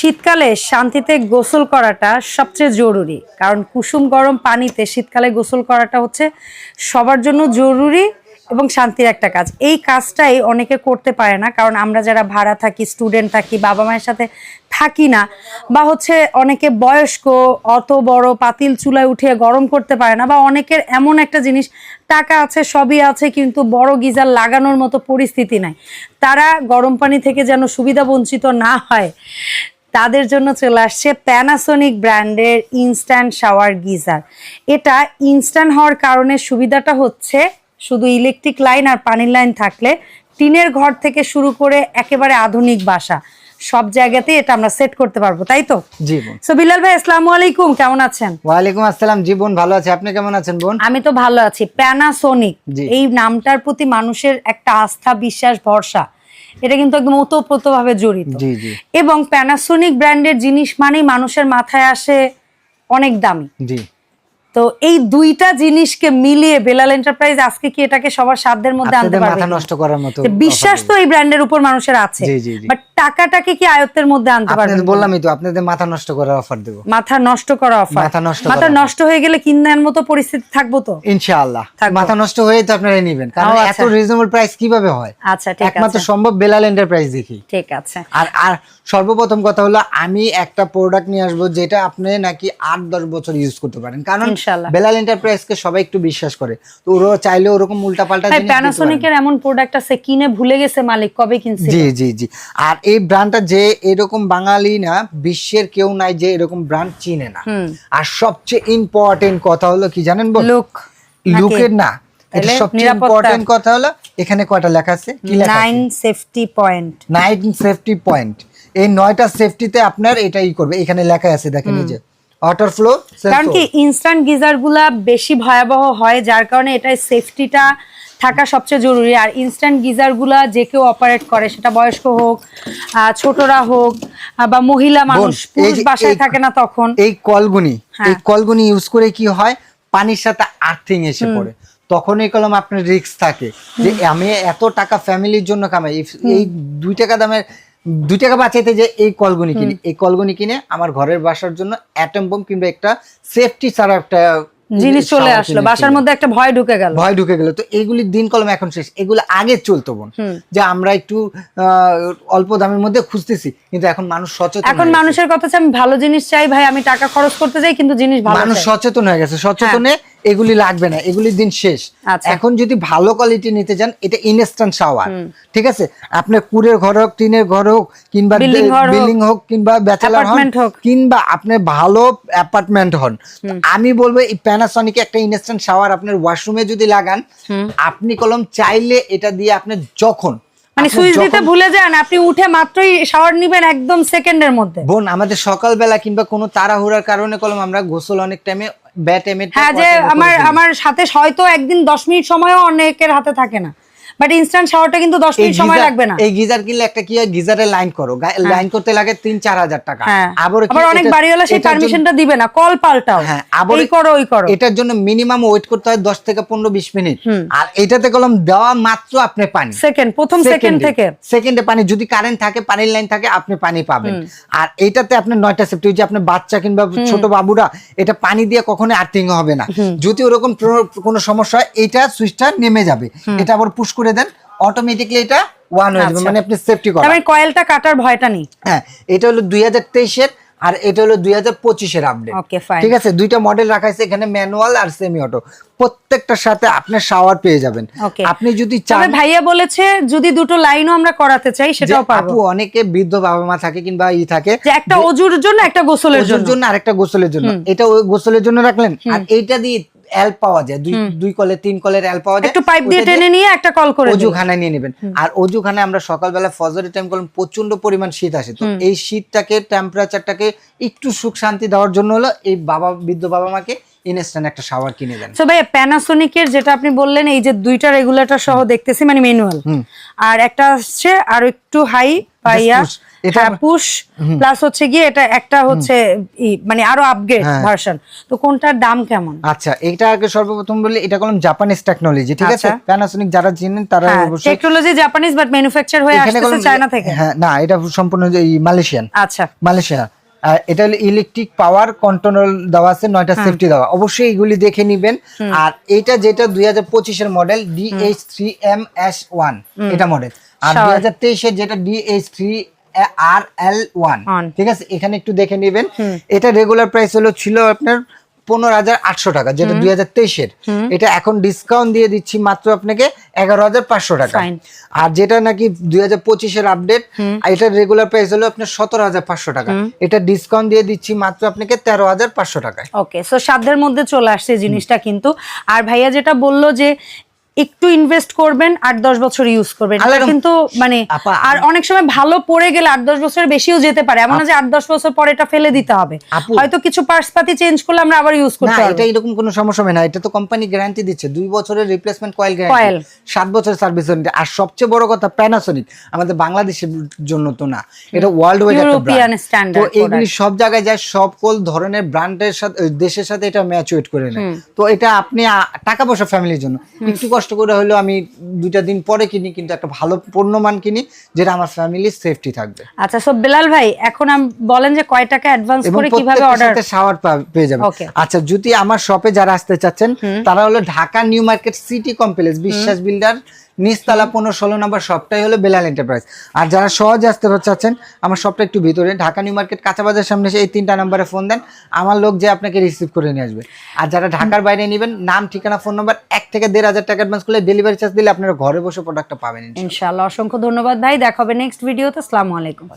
শীতকালে শান্তিতে গোসল করাটা সবচেয়ে জরুরি। কারণ কুসুম গরম পানিতে শীতকালে গোসল করাটা হচ্ছে সবার জন্য জরুরি এবং শান্তির একটা কাজ। এই কাজটাই অনেকে করতে পারে না। কারণ আমরা যারা ভাড়া থাকি স্টুডেন্ট থাকি, বাবা মায়ের সাথে থাকি না, বা হচ্ছে অনেকে বয়স্ক, অত বড় পাতিল চুলায় উঠিয়ে গরম করতে পারে না, বা অনেকের এমন একটা জিনিস, টাকা আছে, সবই আছে, কিন্তু বড় গিজার লাগানোর মতো পরিস্থিতি নাই। তারা গরম পানি থেকে যেন সুবিধা বঞ্চিত না হয় তাদের জন্য চলে আসছে প্যানাসোনিক ব্র্যান্ডের ইনস্ট্যান্ট শাওয়ার গিজার এটা ইনস্ট্যান্ট হওয়ার কারণে সুবিধাটা হচ্ছে শুধু ইলেকট্রিক লাইন আর পানির লাইন থাকলে টিনের ঘর থেকে শুরু করে একেবারে আধুনিক বাসা। সব জায়গাতেই এটা আমরা সেট করতে পারব তাই তো? জি সো বিলাল ভাই আসসালামু আলাইকুম কেমন আছেন? ওয়ালাইকুম আসসালাম। জীবন ভালো আছে। আপনি কেমন আছেন বোন? আমি তো ভালো আছি। প্যানাসোনিক এই নামটার প্রতি মানুষের একটা আস্থা বিশ্বাস ভরসা। এটা কিন্তু একদম ওতপ্রোত ভাবে জড়িত এবং প্যানাসোনিক ব্র্যান্ডের জিনিস মানেই মানুষের মাথায় আসে অনেক দামি। তো এই দুইটা জিনিসকে মিলিয়ে বেলাল এন্টারপ্রাইজ আজকে কি এটাকে সবার সাধ্যের মধ্যে আনতে পারবে মাথা নষ্ট করার মতো বিশ্বাস তো এই ব্র্যান্ডের উপর মানুষের আছে। বাট টাকাটাকে কি আয়ত্তের মধ্যে আনতে পারবে আপনাদের বললামই তো আপনাদের মাথা নষ্ট করার অফার দেব। মাথা নষ্ট করা অফার মাথা নষ্ট মাথা নষ্ট হয়ে গেলে কিনার মতো পরিস্থিতি থাকব তো? ইনশাআল্লাহ। মাথা নষ্ট হয়ে তো আপনারা নেবেন কারণ এত আচ্ছা। রিজনেবল প্রাইস কীভাবে হয়? আচ্ছা ঠিক একমাত্র সম্ভব বেলাল এন্টারপ্রাইজ দেখি। ঠিক আছে। আর আর সর্বপ্রথম কথা হলো আমি একটা প্রোডাক্ট নিয়ে আসব যেটা আপনি নাকি আট দশ বছর ইউজ করতে পারেন। কারণ। বেলাল এন্টারপ্রাইজ কে সবাই একটু বিশ্বাস করে। তো ওরা চাইলে ওরকম উল্টা পাল্টা প্যানাসোনিকের এমন প্রোডাক্ট আছে কিনে ভুলে গেছে মালিক কবে কিনছে জি জি জি। আর এই ব্র্যান্ডটা যে এরকম বাঙালি না বিশ্বের কেউ নাই যে এরকম ব্র্যান্ড চিনে না। আর সবচেয়ে ইম্পর্টেন্ট কথা হলো কি জানেন বল? লুক লুকের না। এটা সবচেয়ে ইম্পর্টেন্ট কথা হলো এখানে কয়টা লেখা আছে? কি লেখা nine safety point nine safety point এই নয়টা সেফটিতে আপনার এটাই করবে। এখানে লেখা আছে দেখেন এই যে। ওয়াটার ফ্লো কারণ কি ইনস্ট্যান্ট গিজারগুলা বেশি ভয়াবহ হয় যার কারণে এটা সেফটিটা থাকা সবচেয়ে জরুরি। আর ইনস্ট্যান্ট গিজারগুলা যে কেউ অপারেট করে সেটা বয়স্ক হোক ছোটরা হোক বা মহিলা মানুষ পুরুষ বাসায় থাকে না তখন। এই কলগুনি হ্যাঁ। এই কলগুনি ইউজ করে কি হয়? পানির সাথে আর্থিং এসে পড়ে। তখন এই কলম আপনার রিস্ক থাকে। যে আমি এত টাকা ফ্যামিলির জন্য কামাই এই- এই দুই টাকা দামের দুই টাকা বাঁচাইতে যে এই কলগুনি কিনে এই কলগুনি কিনে আমার ঘরের বাসার জন্য অ্যাটম বোম কিংবা একটা সেফটি ছাড়া একটা জিনিস চলে আসলো বাসার মধ্যে একটা ভয় ঢুকে গেল। ভয় ঢুকে গেল। তো এগুলি দিন কলম এখন শেষ। এগুলো আগে চলতো বোন। যে আমরা একটু আহ, অল্প দামের মধ্যে খুঁজতেছি কিন্তু এখন মানুষ সচেতন এখন মানুষের কথা আমি ভালো জিনিস চাই ভাই আমি টাকা খরচ করতে চাই কিন্তু জিনিস ভালো মানুষ সচেতন হয়ে গেছে। সচেতনে এগুলি লাগবে না এগুলির দিন শেষ। আচ্ছা। এখন যদি ভালো কোয়ালিটি নিতে চান এটা ইনস্ট্যান্ট শাওয়ার ঠিক আছে? আপনার কুড়ের ঘর হোক টিনের ঘর হোক কিংবা বিল্ডিং হোক কিংবা ব্যাচেলার হন হোক। কিংবা আপনি ভালো অ্যাপার্টমেন্ট হন আমি বলব এই প্যানাসনিক একটা ইনস্ট্যান্ট শাওয়ার আপনার ওয়াশরুমে যদি লাগান আপনি কলম চাইলে এটা দিয়ে আপনি যখন মানে সুইচ দিতে ভুলে যান আপনি উঠে মাত্রই শাওয়ার নিবেন একদম সেকেন্ডের মধ্যে। বোন আমাদের সকালবেলা কিংবা কোনো তাড়াহুড়ার কারণে কলম আমরা গোসল অনেক টাইমে ব্যাট টাইমে হ্যাঁ যে আমার আমার সাথে হয়তো একদিন দশ মিনিট সময়ও অনেকের হাতে থাকে না। বাট ইনস্ট্যান্ট শাওয়ারটা কিন্তু দশ এই মিনিট সময় লাগবে না। এই গিজার কিনলে একটা কি হয়? গিজারে লাইন করো। লাইন করতে লাগে তিন চার হাজার টাকা। হ্যাঁ। আবার আবার অনেক বাড়িওয়ালা সেই পারমিশনটা দিবে না। কল পাল্টাও। হ্যাঁ আবার এই করো ওই করো। এটার জন্য মিনিমাম ওয়েট করতে হয় দশ থেকে পনেরো বিশ মিনিট। আর এটাতে কলম দেওয়া মাত্র আপনি পানি। সেকেন্ড প্রথম সেকেন্ড থেকে। সেকেন্ডে পানি যদি কারেন্ট থাকে পানির লাইন থাকে আপনি পানি পাবেন। আর এটাতে আপনার নয়টা সেফটি যে আপনার বাচ্চা কিংবা ছোট বাবুরা এটা পানি দিয়ে কখনো আর্থিং হবে না। যদি ওরকম কোনো সমস্যা হয় এটা সুইচটা নেমে যাবে। এটা আবার পুশ করে দেন অটোমেটিকলি এটা ওয়ান হয়ে যাবে আচ্ছা। মানে আপনি সেফটি করেন মানে কয়েলটা কাটার ভয়টা নেই। হ্যাঁ এটা হলো দুই হাজার তেইশের আর এটা হলো দুই হাজার পঁচিশের আপডেট ওকে ফাইন ঠিক আছে দুইটা মডেল রাখা আছে এখানে ম্যানুয়াল আর সেমি অটো প্রত্যেকটার সাথে আপনি শাওয়ার পেয়ে যাবেন। আপনি যদি তবে চান ভাইয়া বলেছে যদি দুটো লাইনও আমরা করাতে চাই সেটাও পাবো আপু অনেকে বৃদ্ধ বাবা মা থাকে কিংবা ই থাকে যে একটা অজুর জন্য একটা গোসলের ওজুর জন্য। আর একটা গোসলের জন্য। এটা ওই গোসলের জন্য রাখলেন? আর এইটা দিয়ে অ্যাল পাওয়া যায়। দুই দুই কলে তিন কলের অ্যাল পাওয়া যায়। একটু পাইপ দিয়ে টেনে নিয়ে একটা কল করে। অজুখানায় নিয়ে নেবেন। আর অজুখানায় আমরা সকালবেলা ফজরের টাইম করলাম প্রচণ্ড পরিমাণ শীত আসে। তো এই শীতটাকে টেম্পারেচারটাকে একটু সুখ শান্তি দেওয়ার জন্য হলো এই বাবা বৃদ্ধ বাবা মাকে ইনস্ট্যান্ট একটা শাওয়ার কিনে দেন। সো ভাই প্যানাসোনিকের যেটা আপনি বললেন এই যে দুইটা রেগুলেটর সহ দেখতেছি মানে ম্যানুয়াল আর একটা হচ্ছে আর একটু হাই পাইয়া এটা- হ্যাঁ পুশ প্লাস হচ্ছে গিয়ে এটা একটা হচ্ছে মানে আরও আপগ্রেড হ্যাঁ। ভার্সন তো কোনটার দাম কেমন? আচ্ছা এটা আগে সর্বপ্রথম বলি এটা করলাম জাপানিজ টেকনোলজি ঠিক আছে? আচ্ছা। প্যানাসোনিক যারা চিনেন তারা হ্যাঁ অবশ্যই টেকনোলজি জাপানিজ বাট ম্যানুফ্যাকচার হয়ে আসছে চায়না থেকে। হ্যাঁ না এটা সম্পূর্ণ মালয়েশিয়ান আচ্ছা। মালয়েশিয়া এটা হলো ইলেকট্রিক পাওয়ার কন্ট্রোল দেওয়া আছে নয়টা সেফটি দেওয়া। অবশ্যই এগুলি দেখে নিবেন। আর এটা যেটা দুই হাজার পঁচিশের model DH three M S one এটা মডেল আর দুই হাজার তেইশের যেটা DH three R L one ঠিক আছে? এখানে একটু দেখে নিবেন। এটা রেগুলার প্রাইস হলো ছিল আপনার পনেরো হাজার আটশো টাকা যেটা দুই হাজার তেইশের। এটা এখন ডিসকাউন্ট দিয়ে দিচ্ছি মাত্র আপনাকে এগারো হাজার পাঁচশো টাকা। আর যেটা নাকি দুই হাজার পঁচিশের আপডেট এটা রেগুলার প্রাইস হলো আপনার সতেরো হাজার পাঁচশো টাকা। এটা ডিসকাউন্ট দিয়ে দিচ্ছি মাত্র আপনাকে তেরো হাজার পাঁচশো টাকায়। ওকে সো সাধ্যের মধ্যে চলে আসছে জিনিসটা কিন্তু। আর ভাইয়া যেটা বলল যে একটু ইনভেস্ট করবেন আট দশ বছর ইউজ করবেন। কিন্তু মানে আর অনেক সময় ভালো পড়ে গেলে আট দশ বছরের বেশিও যেতে পারে। এমন যে আট দশ বছর পরে এটা ফেলে দিতে হবে। হয়তো কিছু পার্টস পাতি চেঞ্জ করলে আমরা আবার ইউজ করতে এটা এরকম কোনো সমস্যা হবে না। এটা তো কোম্পানি গ্যারান্টি দিচ্ছে। দুই বছরের রিপ্লেসমেন্ট কয়েল। গ্যারান্টি সাত বছরের সার্ভিস ওয়ারেন্টি আর সবচেয়ে বড় কথা প্যানাসোনিক আমাদের বাংলাদেশের জন্য তো না। এটা ওয়ার্ল্ড ওয়াইড ব্র্যান্ড standard তো এইগুলি সব জায়গায় যায় সকল ধরনের ব্র্যান্ডের সাথে দেশের সাথে এটা ম্যাচুয়েট করে নেয়। তো এটা আপনি টাকা পয়সা ফ্যামিলির জন্য। একটু কষ্ট করে হলেও আমি দুইটা দিন পরে কিনি কিন্তু একটা ভালো পণ্যমান কিনি যেটা আমার ফ্যামিলির সেফটি থাকবে। আচ্ছা সব বেলাল ভাই এখন আম- বলেন যে কয় টাকা অ্যাডভান্স করে কীভাবে অর্ডার করতে শাওয়ার পেয়ে যাবে আচ্ছা যদি আমার শপে যারা আসতে চাচ্ছেন তারা হলো Dhaka New Market City Complex Biswas builder নিচতলা পনেরো ষোলো নম্বর সবটাই হলো বেলাল এন্টারপ্রাইজ আর যারা সহজে আসতে চাচ্ছেন আমার শপটা একটু ভিতরে। ঢাকা নিউ মার্কেট কাঁচাবাজার সামনে এসে এই তিনটা নাম্বারে ফোন দেন। আমার লোক যে আপনাকে রিসিভ করে নিয়ে আসবে। আর যারা ঢাকার বাইরে নেবেন নাম ঠিকানা ফোন নাম্বার এক থেকে দেড় হাজার টাকা অ্যাডভান্স করলে ডেলিভারি চার্জ দিলে আপনারা ঘরে বসে প্রোডাক্টটা পাবেন ইনশাআল্লাহ। ইনশাআল্লাহ অসংখ্য ধন্যবাদ ভাই। দেখাবে নেক্সট ভিডিওতে আসসালামু আলাইকুম।